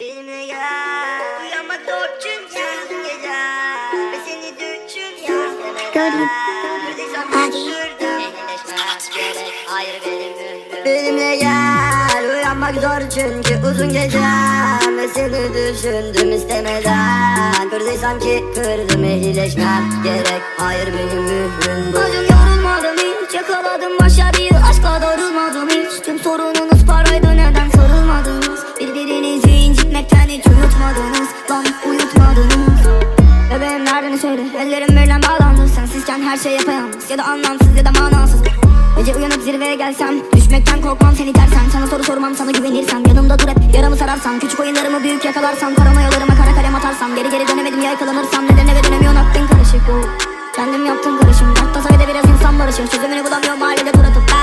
Benimle gel Uyanmak zor çünkü uzun gece. Ve seni düşün Gördüm. Hadi. Hayır benim Benimle gel Uyanmak zor çünkü uzun gece Ve seni düşündüm istemeden. Kırdıysam ki kırdım ehlileşmem gerek Hayır benim mührüm bu. Acım yorulmadım hiç. Yakaladım başarıyı Aşkla darılmadım hiç. Tüm sorununuz hiç uyutmadınız Lan uyutmadınız Bebeğim nereden söyle. Ellerim birden bağlandı. Sensizken her şey yapayalnız. Ya da anlamsız ya da manasız. Gece uyanıp zirveye gelsem Düşmekten korkmam seni dersen. Sana soru sormam sana güvenirsem Yanımda dur hep yaramı sararsan Küçük oyunlarımı büyük yakalarsam. Paranoyalarıma kara kalem atarsam. Geri geri dönemedim ya yakalanırsam. Neden eve dönemiyorsun? Aklın karışık. Bu Kendim yaptım karışım. Hatta sayede biraz insan barışır Çözümünü bulamıyorum mahallede tur atıp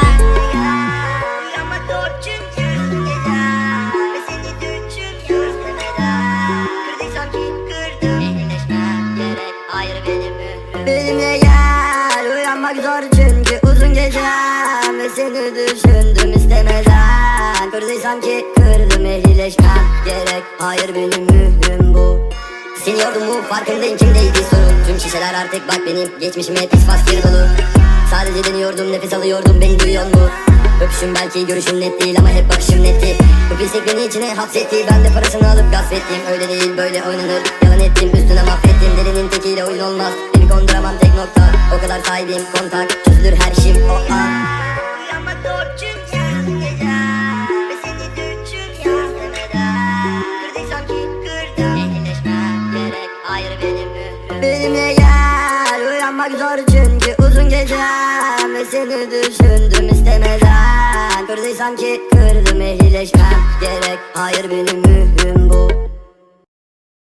Benimle gel Uyanmak zor çünkü uzun gece Ve seni düşündüm istemeden. Kırdıysam ki kırdım ehlileşmem gerek. Hayır benim mührüm bu. Seni yordum mu farkındayım kimdeydi sorun Tüm şişeler artık bak benim geçmişime pis fastir dolu. Sadece deniyordum nefes alıyordum beni duyuyor mu? Öpüşüm belki görüşüm net değil ama hep bakışım netti. Bu pislik beni içine hapsetti. Ben de parasını alıp gasp ettim Öyle değil böyle oynanır. Yalan ettim üstüne mahvettim. Delinin tekiyle oyun olmaz. Beni konduramam tek nokta. O kadar sahibim kontak. Çözülür her işim o an. Gerek. Hayır benim mührüm. Benimle gel. Uyanmak zor çünkü uzun gece Ve seni düşündüm istemeden Kırdıysam ki kırdım ehlileşmem gerek. Hayır benim mührüm